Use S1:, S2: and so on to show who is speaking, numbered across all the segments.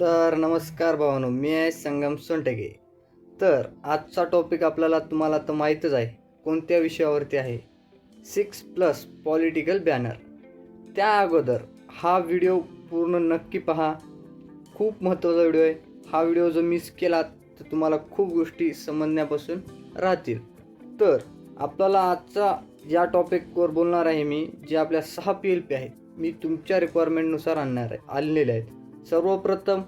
S1: तर नमस्कार भावानो मी आहे संगम सोनटके. तर आजचा टॉपिक आपल्याला तुम्हाला तर माहीतच आहे कोणत्या विषयावरती आहे? सिक्स प्लस पॉलिटिकल बॅनर त्या अगोदर हा व्हिडिओ पूर्ण नक्की पहा. खूप महत्त्वाचा व्हिडिओ आहे. हा व्हिडिओ जर मिस केला तर तुम्हाला खूप गोष्टी समजण्यापासून राहतील. तर आपल्याला आजचा या टॉपिकवर बोलणार आहे मी जे आपल्या सहा पी एल पी आहेत. मी तुमच्या रिक्वायरमेंटनुसार आणणार आहे आणलेले आहेत. सर्वप्रथम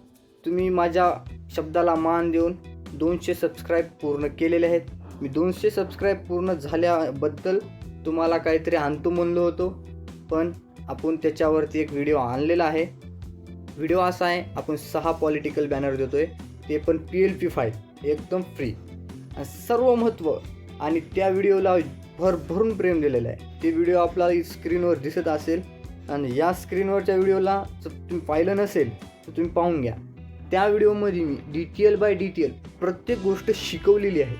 S1: तुम्ही माझ्या शब्दाला मान देऊन दोनशे सबस्क्राईब पूर्ण केलेले आहेत. मी दोनशे सबस्क्राईब पूर्ण झाल्याबद्दल तुम्हाला काहीतरी आणतो म्हणलो होतो पण आपण त्याच्यावरती एक व्हिडिओ आणलेला आहे. व्हिडिओ असा आहे आपण सहा पॉलिटिकल बॅनर देतो आहे ते पण पी एल पी फाईव्ह एकदम फ्री सर्व महत्त्व आणि त्या व्हिडिओला भरभरून प्रेम दिलेलं आहे. ते व्हिडिओ आपल्याला स्क्रीनवर दिसत असेल आणि या स्क्रीनवरच्या व्हिडिओला जर तुम्ही पाहिलं नसेल तर तुम्ही पाहून घ्या. त्या व्हिडिओमध्ये मी डिटेल बाय डिटेल प्रत्येक गोष्ट शिकवलेली आहे.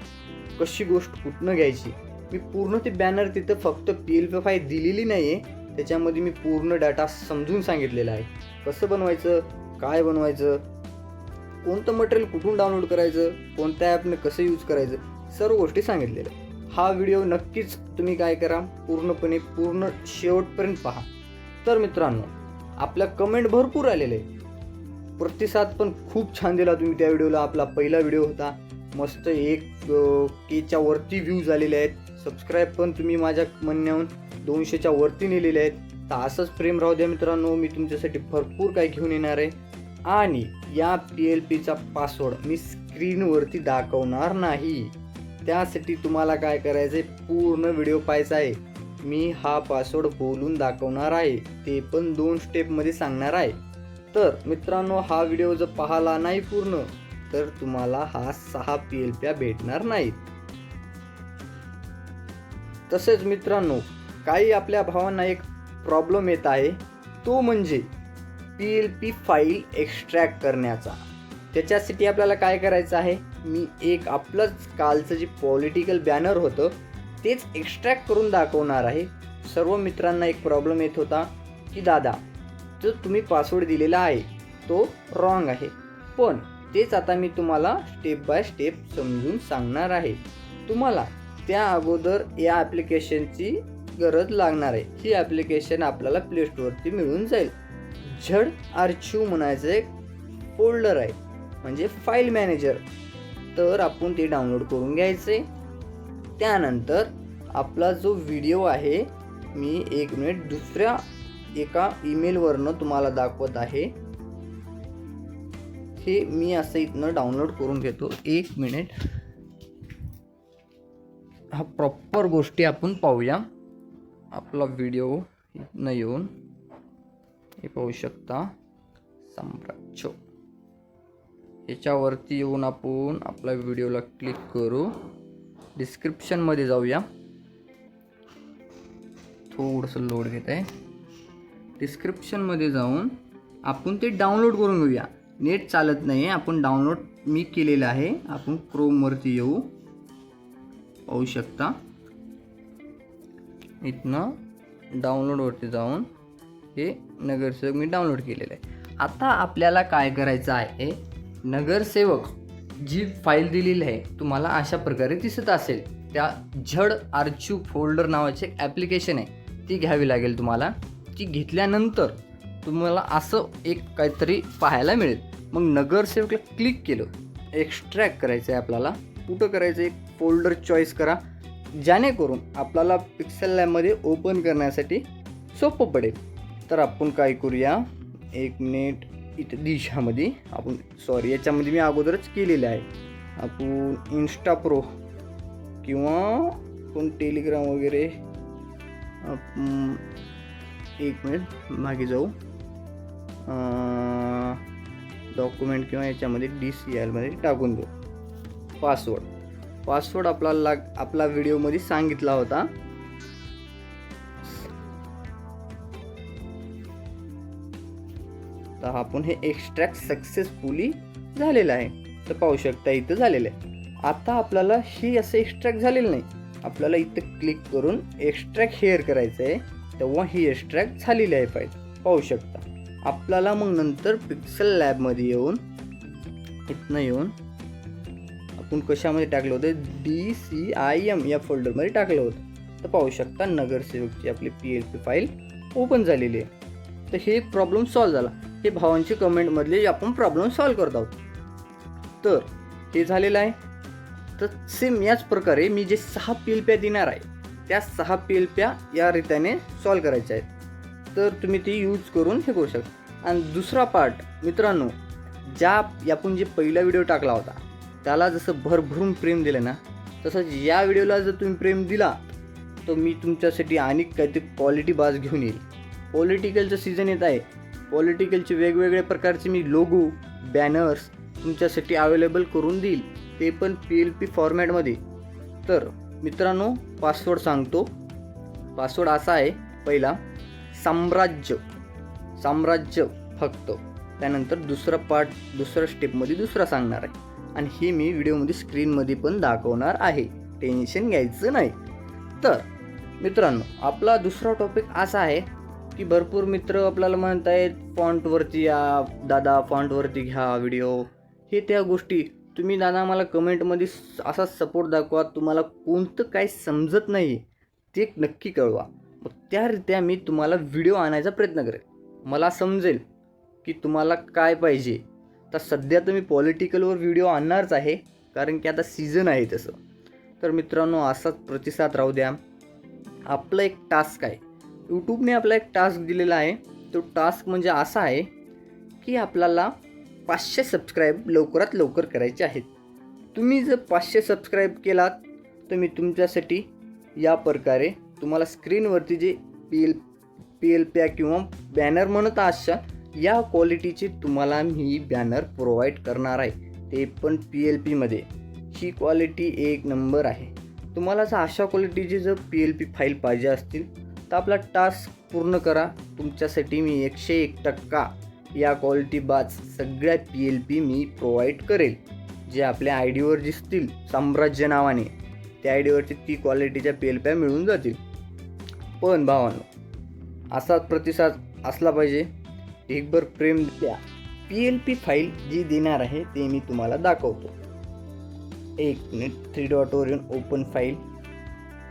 S1: कशी गोष्ट कुठनं घ्यायची? मी पूर्ण ते बॅनर तिथं फक्त पी एल पी फाय दिलेली नाही आहे त्याच्यामध्ये मी पूर्ण डाटा समजून सांगितलेला आहे. कसं बनवायचं? काय बनवायचं? कोणतं मटेरियल कुठून डाउनलोड करायचं? कोणत्या ॲपने कसं यूज करायचं? सर्व गोष्टी सांगितलेल्या. हा व्हिडिओ नक्कीच तुम्ही काय करा? पूर्णपणे पूर्ण शेवटपर्यंत पहा. तर मित्रांनो आपल्या कमेंट भरपूर आलेले. प्रतिसाद पण खूप छान दिला तुम्ही त्या व्हिडिओला आपला पहिला व्हिडिओ होता. मस्त एक केच्या वरती व्ह्यूज आलेले आहेत. सबस्क्राईब पण तुम्ही माझ्या म्हणण्याहून दोनशेच्या वरती नेलेले आहेत. तर असंच प्रेम राहू द्या मित्रांनो. मी तुमच्यासाठी भरपूर काही घेऊन येणार आहे. आणि या पी एल पीचा पासवर्ड मी स्क्रीनवरती दाखवणार नाही. त्यासाठी तुम्हाला काय करायचं आहे पूर्ण व्हिडिओ पाहायचा आहे. मी हा पासवर्ड बोलून दाखवणार आहे. ते पण दोन स्टेपमध्ये सांगणार आहे. तर मित्रांनो हा व्हिडिओ जर पाहला नाही पूर्ण तर तुम्हाला हा सहा पी एल प्या भेटणार नाहीत. तसेच मित्रांनो काही आपल्या भावांना एक प्रॉब्लेम येत आहे. तो म्हणजे P L P file extract करण्याचा. त्याच्यासाठी आपल्याला काय करायचं आहे? मी एक आपलंच कालचं जे पॉलिटिकल बॅनर होतं तेच एक्स्ट्रॅक्ट करून दाखवणार आहे. सर्व मित्रांना एक प्रॉब्लेम येत होता की दादा जो तुम्ही पासवर्ड दिलेला आहे तो रॉंग आहे. पण तेच आता मी तुम्हाला स्टेप बाय स्टेप समजून सांगणार आहे. तुम्हाला त्या अगोदर या ॲप्लिकेशनची गरज लागणार आहे. ही ॲप्लिकेशन आपल्याला प्लेस्टोरवरती मिळून जाईल. झड आर्चिव म्हणायचं एक फोल्डर आहे. म्हणजे फाईल मॅनेजर तर आपण ते डाउनलोड करून घ्यायचे. त्यानंतर आपला जो व्हिडिओ आहे मी एक मिनिट दुसऱ्या एका ईमेलवरनं तुम्हाला दाखवत आहे. हे मी असं इथनं डाउनलोड करून घेतो. एक मिनिट हा प्रॉपर गोष्टी आपण पाहूया. आपला व्हिडिओ इथनं येऊन हे पाहू शकता. साम्राज्य. याच्यावरती येऊन आपण आपल्या व्हिडिओला क्लिक करू. डिस्क्रिप्शनमध्ये जाऊया. थोडंसं लोड घेत आहे डिस्क्रिप्शनमध्ये जाऊन आपण ते डाउनलोड करून घेऊया. नेट चालत नाही आहे आपण डाउनलोड मी केलेलं आहे. आपण क्रोमवरती येऊ. पाहू शकता. इथनं डाउनलोडवरती जाऊन हे नगरसेवक मी डाउनलोड केलेलं आहे. आता आपल्याला काय करायचं आहे? नगरसेवक. जी फाईल दिलेली आहे तुम्हाला अशा प्रकारे दिसत असेल. त्या झड आर्चिव फोल्डर नावाचे ॲप्लिकेशन आहे ती घ्यावी लागेल तुम्हाला. ती घेतल्यानंतर तुम्हाला असं एक काहीतरी पाहायला मिळेल. मग नगरसेवकला क्लिक केलं. एक्स्ट्रॅक्ट करायचं आहे आपल्याला. कुठं करायचं? एक फोल्डर चॉईस करा. जेणेकरून आपल्याला पिक्सेल लॅबमध्ये ओपन करण्यासाठी सोपं पडेल. तर आपण काय करूया? एक मिनिट. इथं दिशामध्ये आपण सॉरी याच्यामध्ये मी अगोदरच केलेलं आहे. आपण इन्स्टा प्रो किंवा आपण टेलिग्राम वगैरे एक मिनिट मागे जाऊ. डॉक्युमेंट किंवा याच्यामध्ये डी सी एलमध्ये टाकून देऊ. पासवर्ड पासवर्ड आपला लाग आपला व्हिडिओमध्ये सांगितला होता. तर आपण हे एक्स्ट्रॅक्ट सक्सेसफुली झालेलं आहे. तर पाहू शकता इथं झालेलं आहे. आता आपल्याला ही असं एक्स्ट्रॅक्ट झालेलं नाही. आपल्याला इथं क्लिक करून एक्स्ट्रॅक्ट हेअर करायचं आहे. तेव्हा ही एक्स्ट्रॅक्ट झालेली आहे पाहिजे पाहू शकता. आपल्याला मग नंतर पिक्सल लॅबमध्ये येऊन इथनं येऊन आपण कशामध्ये टाकलं होतं? डी सी आय एम या फोल्डरमध्ये टाकलं होतं. तर पाहू शकता नगरसेवकची आपली P L P file open झालेली आहे. तर हे प्रॉब्लेम सॉल्व झाला. हे भावांची कमेंटमधले आपण प्रॉब्लेम सॉल्व करत आहोत. तर हे झालेलं आहे. तर सेम याच प्रकारे मी जे सहा पिलप्या देणार आहे त्या सहा पिलप्या या रीतीने सॉल्व करायच्या आहेत. तर तुम्ही ती यूज करून हे करू शकता. आणि दुसरा पार्ट मित्रांनो ज्या आपण जे पहिला व्हिडिओ टाकला होता त्याला जसं भरभरून प्रेम दिलं ना तसंच या व्हिडिओला जर तुम्ही प्रेम दिला तर मी तुमच्यासाठी आणि काहीतरी क्वालिटी बाज घेऊन येईल. पॉलिटिकलचं सीझन येत आहे. पॉलिटिकलचे वेगवेगळ्या प्रकारचे मी लोगो बॅनर्स तुमच्यासाठी अवेलेबल करून देईल. ते पण पी एल पी फॉर्मॅटमध्ये तर मित्रांनो पासवर्ड सांगतो. पासवर्ड असा आहे पहिला साम्राज्य. साम्राज्य फक्त. त्यानंतर दुसरा पार्ट दुसऱ्या स्टेपमध्ये दुसरा सांगणार आहे. आणि हे मी व्हिडिओमध्ये स्क्रीनमध्ये पण दाखवणार आहे. टेन्शन घ्यायचं नाही. तर मित्रांनो आपला दुसरा टॉपिक असा आहे की भरपूर मित्र आपल्याला म्हणत आहेत फॉन्टवरती या दादा फॉन्टवरती घ्या व्हिडिओ हे त्या गोष्टी तुम्ही दादा मला कमेंटमध्ये स- असा सपोर्ट दाखवा तुम्हाला कोणतं काय समजत नाही ते नक्की कळवा. मग त्यारित्या मी तुम्हाला व्हिडिओ आणायचा प्रयत्न करेल मला समजेल की तुम्हाला काय पाहिजे. तर सध्या तर मी पॉलिटिकलवर व्हिडिओ आणणारच आहे कारण की आता सीझन आहे तसं. तर मित्रांनो असाच प्रतिसाद राहू द्या. आपलं एक टास्क आहे. यूट्यूबने आपला एक टास्क दिलेला आहे. तो टास्क म्हणजे असा आहे की आपल्याला पाचशे सबस्क्राईब लवकरात लवकर करायचे आहेत. तुम्ही जर पाचशे सबस्क्राईब केलात तर मी तुमच्यासाठी या प्रकारे तुम्हाला स्क्रीनवरती जे पी एल पी एल पॅ किंवा बॅनर म्हणत असाल या क्वालिटीचे तुम्हाला मी बॅनर प्रोव्हाइड करणार आहे. ते पण पी एल पीमध्ये ही क्वालिटी एक नंबर आहे. तुम्हाला जर अशा क्वालिटीची जर पी एल पी फाईल पाहिजे असतील तर आपला टास्क पूर्ण करा. तुमच्यासाठी मी एकशे एक टक्का या क्वालिटी बाज सगळ्या पी एल पी मी प्रोव्हाइड करेल. जे आपल्या आय डीवर दिसतील साम्राज्य नावाने. त्या आय डीवरती ती क्वालिटीच्या पी एल प्या मिळून जातील. पण भावांनो असाच प्रतिसाद असला पाहिजे. एकभर प्रेम द्या. पी एल पी फाईल जी देणार आहे ते मी तुम्हाला दाखवतो. एक मिनिट थ्री डॉटवर येऊन ओपन फाईल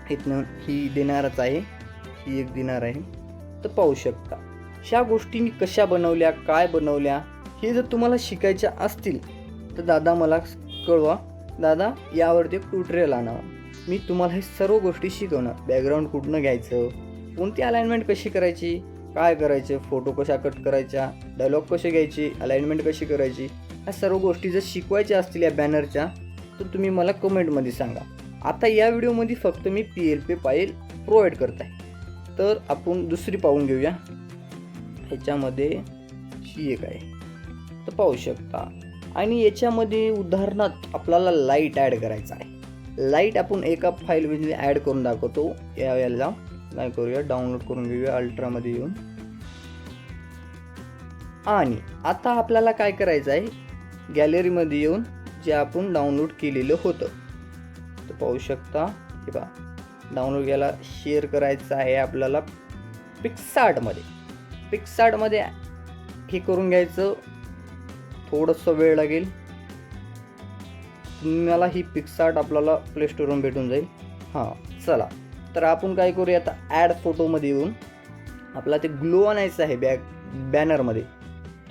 S1: इथनं ही देणारच आहे. ही एक देणार आहे. तर पाहू शकता ह्या गोष्टी मी कशा बनवल्या काय बनवल्या हे जर तुम्हाला शिकायच्या असतील तर दादा मला कळवा. दादा यावरती एक ट्युटोरियल आणावा. मी तुम्हाला हे सर्व गोष्टी शिकवणार. बॅकग्राऊंड कुठनं घ्यायचं कोणती अलाइनमेंट कशी करायची काय करायचं फोटो कशा कट करायच्या डायलॉग कसे घ्यायचे अलाइनमेंट कशी करायची ह्या सर्व गोष्टी जर शिकवायच्या असतील या बॅनरच्या तर तुम्ही मला कमेंटमध्ये सांगा. आता या व्हिडिओमध्ये फक्त मी P L P file provide करत आहे. तर आपण दुसरी पाहून घेऊया. ह्याच्यामध्ये ही एक आहे. तर पाहू शकता. आणि याच्यामध्ये उदाहरणार्थ आपल्याला लाइट ॲड करायचा आहे. लाइट आपण एका फाईलमध्ये ॲड करून दाखवतो. या याला काय करूया? डाउनलोड करून घेऊया. अल्ट्रामध्ये येऊन. आणि आता आपल्याला काय करायचं आहे? गॅलरीमध्ये येऊन जे आपण डाउनलोड केलेलं होतं. तर पाहू शकता. हे पहा. डाउनलोड केला शेअर करायचं आहे आपल्याला पिक्सार्टमध्ये पिक्सार्टमध्ये हे करून घ्यायचं. थोडंसं वेळ लागेल. तुम्हाला ही पिक्सार्ट आपल्याला प्ले स्टोरवरून भेटून जाईल. हां चला. तर आपण काय करूया आता ॲड फोटोमध्ये येऊन आपला ते ग्लो आणायचं आहे बॅग बॅनरमध्ये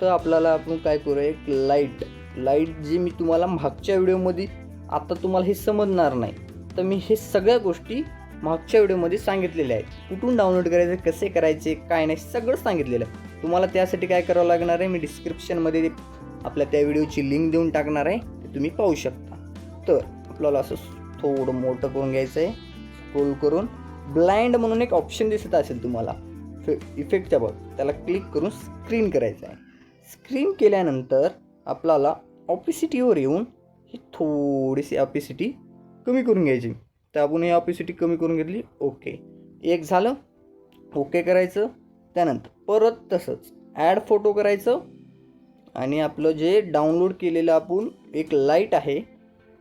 S1: तर आपल्याला आपण काय करूया एक लाइट लाइट जी मी तुम्हाला मागच्या व्हिडिओमध्ये आता तुम्हाला हे समजणार नाही. तर मी हे सगळ्या गोष्टी मागच्या व्हिडिओमध्ये सांगितलेले आहे. कुठून डाउनलोड करायचे कसे करायचे काय नाही सगळं सांगितलेलं. आहे तुम्हाला त्यासाठी काय करावं लागणार आहे मी डिस्क्रिप्शनमध्ये आपल्या त्या व्हिडिओची लिंक देऊन टाकणार आहे ते तुम्ही पाहू शकता. तर आपल्याला असं थोडं मोठं करून घ्यायचं आहे स्क्रोल करून ब्लाइंड म्हणून एक ऑप्शन दिसत असेल तुम्हाला. इफेक्टच्या बघ त्याला क्लिक करून स्क्रीन करायचं आहे. स्क्रीन केल्यानंतर आपल्याला ऑपिसिटीवर येऊन ही थोडीशी ऑपिसिटी कमी करून घ्यायची. तर आपण ही ऑपिसिटी कमी करून घेतली. ओके एक झालं. ओके करायचं. त्यानंतर परत तसंच. ॲड फोटो करायचं. आणि आपलं जे डाउनलोड केलेलं आपण एक लाइट आहे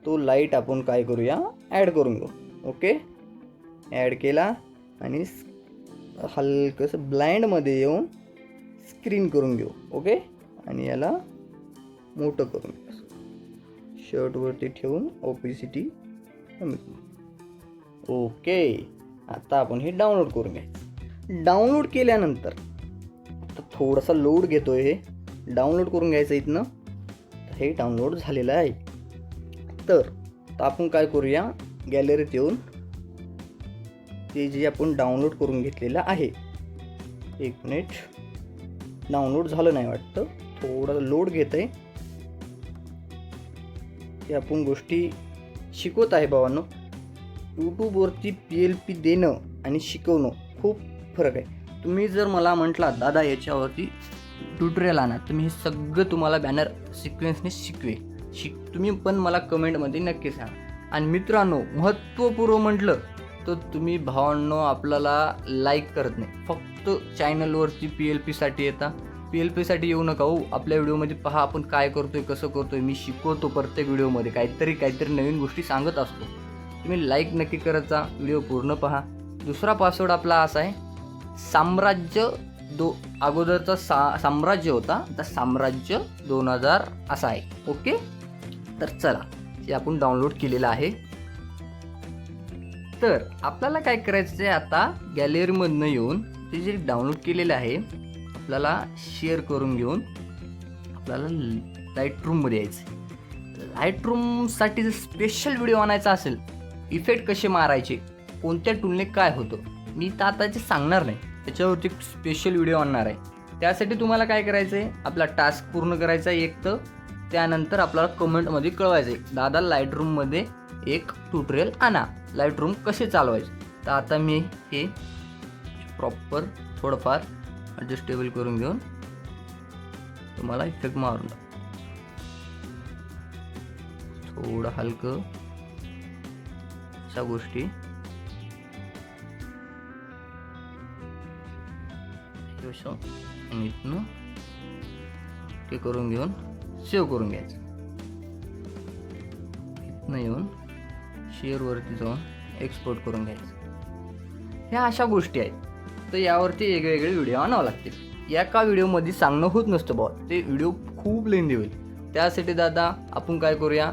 S1: तो लाइट आपण काय करूया? ॲड करून घेऊ. ओके ॲड केला आणि हलकंसं ब्लाइंडमध्ये येऊन स्क्रीन करून घेऊ. ओके आणि याला मोठं करून घेऊ शर्टवरती ठेवून ओपिसिटी कमी करू. ओके. आता आपण हे डाउनलोड करून घ्यायचं डाउनलोड केल्यानंतर आता थोडासा लोड घेतो हे. डाउनलोड करून घ्यायचं इथनं. तर हे डाउनलोड झालेलं आहे. तर आपण काय करूया? गॅलरीत येऊन ते जे आपण डाउनलोड करून घेतलेलं आहे. एक मिनिट डाउनलोड झालं नाही वाटतं. थोडं लोड घेत आहे ते आपण गोष्टी शिकवत आहे भावांनो. यूट्यूबवरती पी एल पी देणं आणि शिकवणं खूप फरक आहे. तुम्ही जर मला म्हटला दादा याच्यावरती ट्युटोरियल आणा तर मी हे सगळं तुम्हाला बॅनर सिक्वेन्सने शिकवे शिक तुम्ही पण मला कमेंटमध्ये नक्की सांगा. आणि मित्रांनो महत्त्वपूर्व म्हटलं तर तुम्ही भावांनो आपल्याला लाईक करत नाही. फक्त चॅनलवरती पी एल पीसाठी येता. पी एल पीसाठी येऊ नका हो. आपल्या व्हिडिओमध्ये पहा आपण काय करतोय कसं करतोय मी शिकवतो प्रत्येक व्हिडिओमध्ये काहीतरी काहीतरी नवीन गोष्टी सांगत असतो. तुम्ही लाईक नक्की करत जा. व्हिडिओ पूर्ण पहा. दुसरा पासवर्ड आपला असा आहे. साम्राज्य दो अगोदरचा सा साम्राज्य होता. तर साम्राज्य दोन हजार असा आहे. ओके तर चला हे आपण डाउनलोड केलेलं आहे. तर आपल्याला काय करायचं आहे आता गॅलरीमधनं येऊन ते जे डाउनलोड केलेलं आहे आपल्याला शेअर करून घेऊन आपल्याला लाइट रूममध्ये यायचं लाइट रूमसाठी जर स्पेशल व्हिडिओ आणायचा असेल इफेक्ट कसे मारायचे? कोणत्या टूलने काय होतं? मी तर आता ते सांगणार नाही त्याच्यावरती स्पेशल व्हिडिओ आणणार आहे. त्यासाठी तुम्हाला काय करायचं आहे आपला टास्क पूर्ण करायचा आहे एक तर त्यानंतर आपल्याला कमेंटमध्ये कळवायचं आहे दादा लाइट रूममध्ये एक ट्युटोरियल आणा. लाइट रूम कसे चालवायचे? तर आता मी हे प्रॉपर थोडंफार ॲडजस्टेबल करून घेऊन तुम्हाला इफेक्ट मारून थोडं हलकं अशा गोष्टी. इथनं ते करून घेऊन सेव्ह करून घ्यायचं. इथनं येऊन शेअरवरती जाऊन एक्सपोर्ट करून घ्यायचं. ह्या अशा गोष्टी आहेत. तर यावरती वेगवेगळे व्हिडिओ आणावं लागतील. एका व्हिडिओमध्ये सांगणं होत नसतं बॉ ते व्हिडिओ खूप लेंदी होईल. त्यासाठी दादा आपण काय करूया?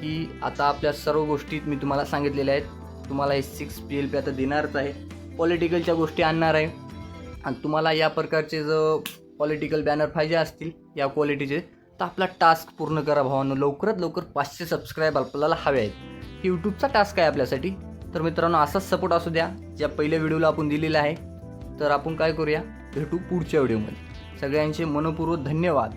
S1: की आता आपल्या सर्व गोष्टीत मी तुम्हाला सांगितलेल्या आहेत. तुम्हाला हे सिक्स पी एल पी आता देणारच आहे. पॉलिटिकलच्या गोष्टी आणणार आहे. आणि तुम्हाला या प्रकारचे जर पॉलिटिकल बॅनर पाहिजे असतील या क्वालिटीचे तर आपला टास्क पूर्ण करा भावांनो. लवकरात लवकर पाचशे सबस्क्राईब आपल्याला हवे आहेत. यूट्यूबचा टास्क आहे आपल्यासाठी. तर मित्रांनो असाच सपोर्ट असू द्या. ज्या पहिल्या व्हिडिओला आपण दिलेला आहे. तर आपण काय करूया? भेटू पुढच्या व्हिडिओमध्ये सगळ्यांचे मनपूर्वक धन्यवाद.